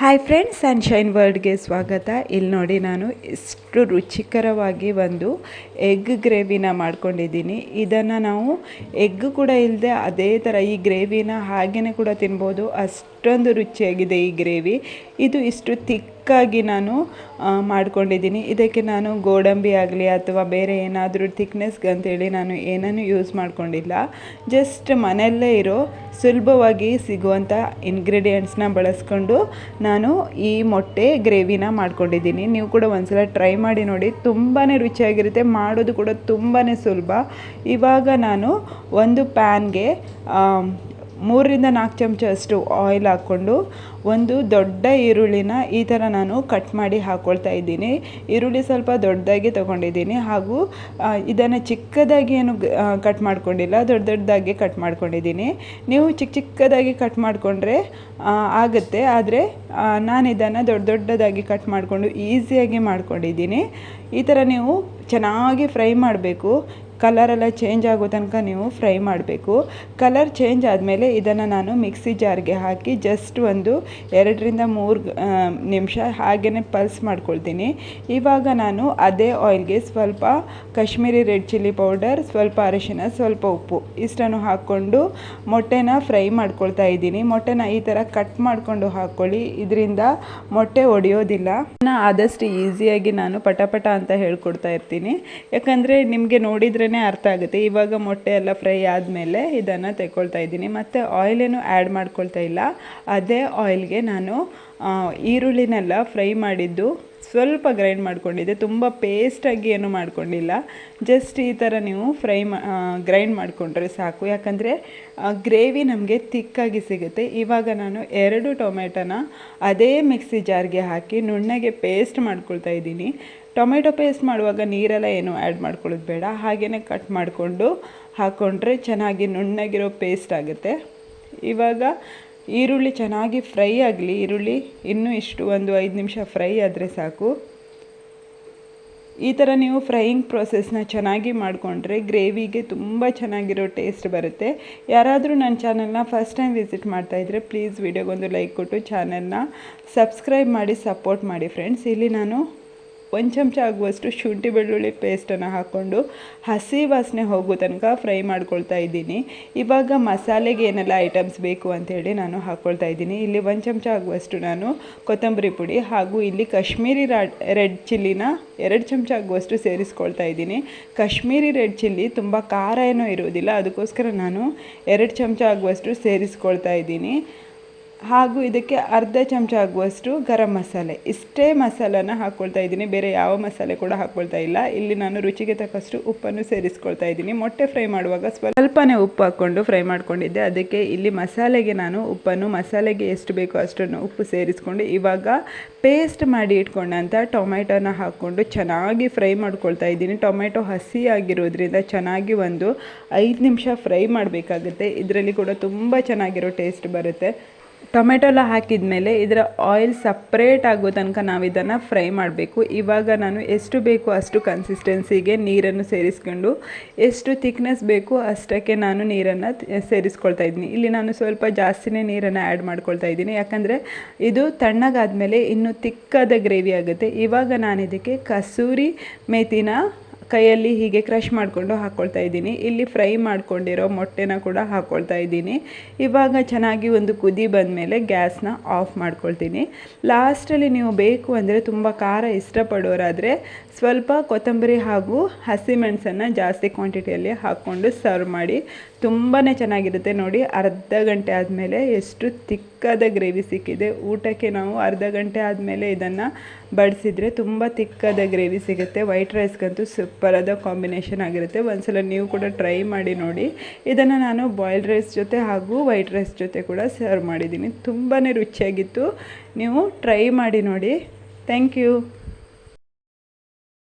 Hi friends sunshine ವರ್ಲ್ಡ್ಗೆ ಸ್ವಾಗತ. ಇಲ್ಲಿ ನೋಡಿ ನಾನು ಎಷ್ಟು ರುಚಿಕರವಾಗಿ ಒಂದು ಎಗ್ ಗ್ರೇವಿನ ಮಾಡ್ಕೊಂಡಿದ್ದೀನಿ. ಇದನ್ನು ನಾವು ಎಗ್ ಕೂಡ ಇಲ್ಲದೆ ಅದೇ ಥರ ಈ ಗ್ರೇವಿನ ಹಾಗೆಯೇ ಕೂಡ ತಿನ್ಬೋದು. ಅಷ್ಟೊಂದು ರುಚಿಯಾಗಿದೆ ಈ ಗ್ರೇವಿ ಇದು ಇಷ್ಟು ತಿಕ್ಕಾಗಿ ನಾನು ಮಾಡ್ಕೊಂಡಿದ್ದೀನಿ. ಇದಕ್ಕೆ ನಾನು ಗೋಡಂಬಿ ಆಗಲಿ ಅಥವಾ ಬೇರೆ ಏನಾದರೂ ಥಿಕ್ನೆಸ್ಗೆ ಅಂತೇಳಿ ನಾನು ಏನನ್ನು ಯೂಸ್ ಮಾಡ್ಕೊಂಡಿಲ್ಲ. ಜಸ್ಟ್ ಮನೆಯಲ್ಲೇ ಇರೋ ಸುಲಭವಾಗಿ ಸಿಗುವಂಥ ಇಂಗ್ರೀಡಿಯೆಂಟ್ಸ್ನ ಬಳಸ್ಕೊಂಡು ನಾನು ಈ ಮೊಟ್ಟೆ ಗ್ರೇವಿನ ಮಾಡ್ಕೊಂಡಿದ್ದೀನಿ. ನೀವು ಕೂಡ ಒಂದ್ಸಲ ಟ್ರೈ ಮಾಡಿ ನೋಡಿ. ತುಂಬಾ ರುಚಿಯಾಗಿರುತ್ತೆ. ಮಾಡೋದು ಕೂಡ ತುಂಬಾ ಸುಲಭ. ಇವಾಗ ನಾನು ಒಂದು ಪ್ಯಾನ್ಗೆ ಮೂರರಿಂದ ನಾಲ್ಕು ಚಮಚ ಅಷ್ಟು ಆಯಿಲ್ ಹಾಕ್ಕೊಂಡು ಒಂದು ದೊಡ್ಡ ಈರುಳ್ಳಿನ ಈ ಥರ ನಾನು ಕಟ್ ಮಾಡಿ ಹಾಕ್ಕೊಳ್ತಾ ಇದ್ದೀನಿ. ಈರುಳ್ಳಿ ಸ್ವಲ್ಪ ದೊಡ್ಡದಾಗಿ ತೊಗೊಂಡಿದ್ದೀನಿ ಹಾಗೂ ಇದನ್ನು ಚಿಕ್ಕದಾಗಿ ಏನು ಕಟ್ ಮಾಡ್ಕೊಂಡಿಲ್ಲ, ದೊಡ್ಡ ದೊಡ್ಡದಾಗಿ ಕಟ್ ಮಾಡ್ಕೊಂಡಿದ್ದೀನಿ. ನೀವು ಚಿಕ್ಕ ಚಿಕ್ಕದಾಗಿ ಕಟ್ ಮಾಡಿಕೊಂಡ್ರೆ ಆಗುತ್ತೆ. ಆದರೆ ನಾನು ಇದನ್ನು ದೊಡ್ಡ ದೊಡ್ಡದಾಗಿ ಕಟ್ ಮಾಡಿಕೊಂಡು ಈಸಿಯಾಗಿ ಮಾಡ್ಕೊಂಡಿದ್ದೀನಿ. ಈ ಥರ ನೀವು ಚೆನ್ನಾಗಿ ಫ್ರೈ ಮಾಡಬೇಕು. ಕಲರೆಲ್ಲ ಚೇಂಜ್ ಆಗೋ ತನಕ ನೀವು ಫ್ರೈ ಮಾಡಬೇಕು. ಕಲರ್ ಚೇಂಜ್ ಆದಮೇಲೆ ಇದನ್ನು ನಾನು ಮಿಕ್ಸಿ ಜಾರ್ಗೆ ಹಾಕಿ ಜಸ್ಟ್ ಒಂದು ಎರಡರಿಂದ ಮೂರು ನಿಮಿಷ ಹಾಗೆಯೇ ಪಲ್ಸ್ ಮಾಡ್ಕೊಳ್ತೀನಿ. ಇವಾಗ ನಾನು ಅದೇ ಆಯಿಲ್ಗೆ ಸ್ವಲ್ಪ ಕಾಶ್ಮೀರಿ ರೆಡ್ ಚಿಲ್ಲಿ ಪೌಡರ್ ಸ್ವಲ್ಪ ಅರಿಶಿನ ಸ್ವಲ್ಪ ಉಪ್ಪು ಇಷ್ಟನ್ನು ಹಾಕ್ಕೊಂಡು ಮೊಟ್ಟೆನ ಫ್ರೈ ಮಾಡ್ಕೊಳ್ತಾ ಇದ್ದೀನಿ. ಮೊಟ್ಟೆನ ಈ ಥರ ಕಟ್ ಮಾಡಿಕೊಂಡು ಹಾಕ್ಕೊಳ್ಳಿ ಇದರಿಂದ ಮೊಟ್ಟೆ ಒಡೆಯೋದಿಲ್ಲ. ನಾನು ಆದಷ್ಟು ಈಸಿಯಾಗಿ ನಾನು ಪಟಪಟ ಅಂತ ಹೇಳ್ಕೊಡ್ತಾ ಇರ್ತೀನಿ. ಯಾಕಂದರೆ ನಿಮಗೆ ನೋಡಿದ್ರೇ ಅರ್ಥ ಆಗುತ್ತೆ. ಇವಾಗ ಮೊಟ್ಟೆ ಎಲ್ಲ ಫ್ರೈ ಆದಮೇಲೆ ಇದನ್ನು ತೆಗೊಳ್ತಾ ಇದ್ದೀನಿ. ಮತ್ತು ಆಯಿಲೇನು ಆ್ಯಡ್ ಮಾಡ್ಕೊಳ್ತಾ ಇಲ್ಲ. ಅದೇ ಆಯಿಲ್ಗೆ ನಾನು ಈರುಳ್ಳಿನೆಲ್ಲ ಫ್ರೈ ಮಾಡಿದ್ದು ಸ್ವಲ್ಪ ಗ್ರೈಂಡ್ ಮಾಡ್ಕೊಂಡಿದ್ದೆ. ತುಂಬ ಪೇಸ್ಟಾಗಿ ಏನು ಮಾಡ್ಕೊಂಡಿಲ್ಲ. ಜಸ್ಟ್ ಈ ಥರ ನೀವು ಫ್ರೈ ಮಾ ಗ್ರೈಂಡ್ ಮಾಡಿಕೊಂಡ್ರೆ ಸಾಕು. ಯಾಕಂದರೆ ಗ್ರೇವಿ ನಮಗೆ ತಿಕ್ಕಾಗಿ ಸಿಗುತ್ತೆ. ಇವಾಗ ನಾನು ಎರಡು ಟೊಮೆಟೊನ ಅದೇ ಮಿಕ್ಸಿ ಜಾರ್ಗೆ ಹಾಕಿ ನುಣ್ಣಗೆ ಪೇಸ್ಟ್ ಮಾಡ್ಕೊಳ್ತಾ ಇದ್ದೀನಿ. ಟೊಮೆಟೊ ಪೇಸ್ಟ್ ಮಾಡುವಾಗ ನೀರೆಲ್ಲ ಏನು ಆ್ಯಡ್ ಮಾಡ್ಕೊಳ್ಳೋದು ಬೇಡ. ಹಾಗೆಯೇ ಕಟ್ ಮಾಡಿಕೊಂಡು ಹಾಕ್ಕೊಂಡ್ರೆ ಚೆನ್ನಾಗಿ ನುಣ್ಣಗಿರೋ ಪೇಸ್ಟ್ ಆಗುತ್ತೆ. ಇವಾಗ ಈರುಳ್ಳಿ ಚೆನ್ನಾಗಿ ಫ್ರೈ ಆಗಲಿ, ಈರುಳ್ಳಿ ಇನ್ನೂ ಇಷ್ಟು ಒಂದು ಐದು ನಿಮಿಷ ಫ್ರೈ ಆದರೆ ಸಾಕು. ಈ ಥರ ನೀವು ಫ್ರೈಯಿಂಗ್ ಪ್ರೊಸೆಸ್ನ ಚೆನ್ನಾಗಿ ಮಾಡಿಕೊಂಡ್ರೆ ಗ್ರೇವಿಗೆ ತುಂಬ ಚೆನ್ನಾಗಿರೋ ಟೇಸ್ಟ್ ಬರುತ್ತೆ. ಯಾರಾದರೂ ನನ್ನ ಚಾನಲ್ನ ಫಸ್ಟ್ ಟೈಮ್ ವಿಸಿಟ್ ಮಾಡ್ತಾಯಿದ್ರೆ ಪ್ಲೀಸ್ ವಿಡಿಯೋಗೊಂದು ಲೈಕ್ ಕೊಟ್ಟು ಚಾನಲ್ನ ಸಬ್ಸ್ಕ್ರೈಬ್ ಮಾಡಿ ಸಪೋರ್ಟ್ ಮಾಡಿ ಫ್ರೆಂಡ್ಸ್ ಇಲ್ಲಿ ನಾನು ಒಂದು ಚಮಚ ಆಗುವಷ್ಟು ಶುಂಠಿ, ಬೆಳ್ಳುಳ್ಳಿ ಪೇಸ್ಟನ್ನು ಹಾಕ್ಕೊಂಡು ಹಸಿ ವಾಸನೆ ಹೋಗೋ ತನಕ ಫ್ರೈ ಮಾಡ್ಕೊಳ್ತಾ ಇದ್ದೀನಿ. ಇವಾಗ ಮಸಾಲೆಗೆ ಏನೆಲ್ಲ ಐಟಮ್ಸ್ ಬೇಕು ಅಂಥೇಳಿ ನಾನು ಹಾಕ್ಕೊಳ್ತಾ ಇದ್ದೀನಿ. ಇಲ್ಲಿ ಒಂದು ಚಮಚ ಆಗುವಷ್ಟು ನಾನು ಕೊತ್ತಂಬರಿ ಪುಡಿ ಹಾಗೂ ಇಲ್ಲಿ ಕಾಶ್ಮೀರಿ ರೆಡ್ ಚಿಲ್ಲಿನ ಎರಡು ಚಮಚ ಆಗುವಷ್ಟು ಸೇರಿಸ್ಕೊಳ್ತಾ ಇದ್ದೀನಿ. ಕಾಶ್ಮೀರಿ ರೆಡ್ ಚಿಲ್ಲಿ ತುಂಬ ಖಾರ ಏನೂ ಇರೋದಿಲ್ಲ ಅದಕ್ಕೋಸ್ಕರ ನಾನು ಎರಡು ಚಮಚ ಆಗುವಷ್ಟು ಸೇರಿಸ್ಕೊಳ್ತಾ ಇದ್ದೀನಿ. ಹಾಗೂ ಇದಕ್ಕೆ ಅರ್ಧ ಚಮಚ ಆಗುವಷ್ಟು ಗರಂ ಮಸಾಲೆ. ಇಷ್ಟೇ ಮಸಾಲನ ಹಾಕ್ಕೊಳ್ತಾ ಇದ್ದೀನಿ. ಬೇರೆ ಯಾವ ಮಸಾಲೆ ಕೂಡ ಹಾಕ್ಕೊಳ್ತಾ ಇಲ್ಲ. ಇಲ್ಲಿ ನಾನು ರುಚಿಗೆ ತಕ್ಕಷ್ಟು ಉಪ್ಪನ್ನು ಸೇರಿಸ್ಕೊಳ್ತಾ ಇದ್ದೀನಿ. ಮೊಟ್ಟೆ ಫ್ರೈ ಮಾಡುವಾಗ ಸ್ವಲ್ಪನೇ ಉಪ್ಪು ಹಾಕ್ಕೊಂಡು ಫ್ರೈ ಮಾಡ್ಕೊಂಡಿದ್ದೆ. ಅದಕ್ಕೆ ಇಲ್ಲಿ ಮಸಾಲೆಗೆ ನಾನು ಉಪ್ಪನ್ನು, ಮಸಾಲೆಗೆ ಎಷ್ಟು ಬೇಕೋ ಅಷ್ಟನ್ನು ಉಪ್ಪು ಸೇರಿಸ್ಕೊಂಡು ಇವಾಗ ಪೇಸ್ಟ್ ಮಾಡಿ ಇಟ್ಕೊಂಡಂಥ ಟೊಮೆಟೊನ ಹಾಕ್ಕೊಂಡು ಚೆನ್ನಾಗಿ ಫ್ರೈ ಮಾಡ್ಕೊಳ್ತಾ ಇದ್ದೀನಿ. ಟೊಮೆಟೊ ಹಸಿ ಆಗಿರೋದ್ರಿಂದ ಚೆನ್ನಾಗಿ ಒಂದು ಐದು ನಿಮಿಷ ಫ್ರೈ ಮಾಡಬೇಕಾಗುತ್ತೆ. ಇದರಲ್ಲಿ ಕೂಡ ತುಂಬ ಚೆನ್ನಾಗಿರೋ ಟೇಸ್ಟ್ ಬರುತ್ತೆ. ಟೊಮೆಟೊ ಎಲ್ಲ ಹಾಕಿದ ಮೇಲೆ ಇದರ ಆಯಿಲ್ ಸಪ್ರೇಟ್ ಆಗೋ ತನಕ ನಾವು ಇದನ್ನು ಫ್ರೈ ಮಾಡಬೇಕು. ಇವಾಗ ನಾನು ಎಷ್ಟು ಬೇಕು ಅಷ್ಟು ಕನ್ಸಿಸ್ಟೆನ್ಸಿಗೆ ನೀರನ್ನು ಸೇರಿಸ್ಕೊಂಡು ಎಷ್ಟು ಥಿಕ್ನೆಸ್ ಬೇಕು ಅಷ್ಟಕ್ಕೆ ನಾನು ನೀರನ್ನು ಸೇರಿಸ್ಕೊಳ್ತಾ ಇದ್ದೀನಿ. ಇಲ್ಲಿ ನಾನು ಸ್ವಲ್ಪ ಜಾಸ್ತಿನೇ ನೀರನ್ನು ಆ್ಯಡ್ ಮಾಡ್ಕೊಳ್ತಾ ಇದ್ದೀನಿ. ಯಾಕಂದರೆ ಇದು ತಣ್ಣಗಾದ್ಮೇಲೆ ಇನ್ನೂ ತಿಕ್ಕಾದ ಗ್ರೇವಿ ಆಗುತ್ತೆ. ಇವಾಗ ನಾನು ಇದಕ್ಕೆ ಕಸೂರಿ ಮೇಥಿನ ಕೈಯಲ್ಲಿ ಹೀಗೆ ಕ್ರಷ್ ಮಾಡಿಕೊಂಡು ಹಾಕ್ಕೊಳ್ತಾ ಇದ್ದೀನಿ. ಇಲ್ಲಿ ಫ್ರೈ ಮಾಡ್ಕೊಂಡಿರೋ ಮೊಟ್ಟೆನ ಕೂಡ ಹಾಕ್ಕೊಳ್ತಾ ಇದ್ದೀನಿ. ಇವಾಗ ಚೆನ್ನಾಗಿ ಒಂದು ಕುದಿ ಬಂದ ಮೇಲೆ ಗ್ಯಾಸ್ನ ಆಫ್ ಮಾಡ್ಕೊಳ್ತೀನಿ. ಲಾಸ್ಟಲ್ಲಿ ನೀವು ಬೇಕು ಅಂದರೆ ತುಂಬ ಖಾರ ಇಷ್ಟಪಡೋರಾದರೆ ಸ್ವಲ್ಪ ಕೊತ್ತಂಬರಿ ಹಾಗೂ ಹಸಿಮೆಣಸನ್ನು ಜಾಸ್ತಿ ಕ್ವಾಂಟಿಟಿಯಲ್ಲಿ ಹಾಕ್ಕೊಂಡು ಸರ್ವ್ ಮಾಡಿ. ತುಂಬಾ ಚೆನ್ನಾಗಿರುತ್ತೆ ನೋಡಿ. ಅರ್ಧ ಗಂಟೆ ಆದಮೇಲೆ ಎಷ್ಟು ತಿಕ್ಕಾದ ಗ್ರೇವಿ ಸಿಕ್ಕಿದೆ. ಊಟಕ್ಕೆ ನಾವು ಅರ್ಧ ಗಂಟೆ ಆದಮೇಲೆ ಇದನ್ನು ಬಡಿಸಿದ್ರೆ ತುಂಬ ತಿಕ್ಕಾದ ಗ್ರೇವಿ ಸಿಗುತ್ತೆ. ವೈಟ್ ರೈಸ್ಗಂತೂ ಸೂಪರಾದ ಕಾಂಬಿನೇಷನ್ ಆಗಿರುತ್ತೆ. ಒಂದ್ಸಲ ನೀವು ಕೂಡ ಟ್ರೈ ಮಾಡಿ ನೋಡಿ. ಇದನ್ನು ನಾನು ಬಾಯ್ಲ್ಡ್ ರೈಸ್ ಜೊತೆ ಹಾಗೂ ವೈಟ್ ರೈಸ್ ಜೊತೆ ಕೂಡ ಸರ್ವ್ ಮಾಡಿದ್ದೀನಿ. ತುಂಬಾ ರುಚಿಯಾಗಿತ್ತು. ನೀವು ಟ್ರೈ ಮಾಡಿ ನೋಡಿ. Thank you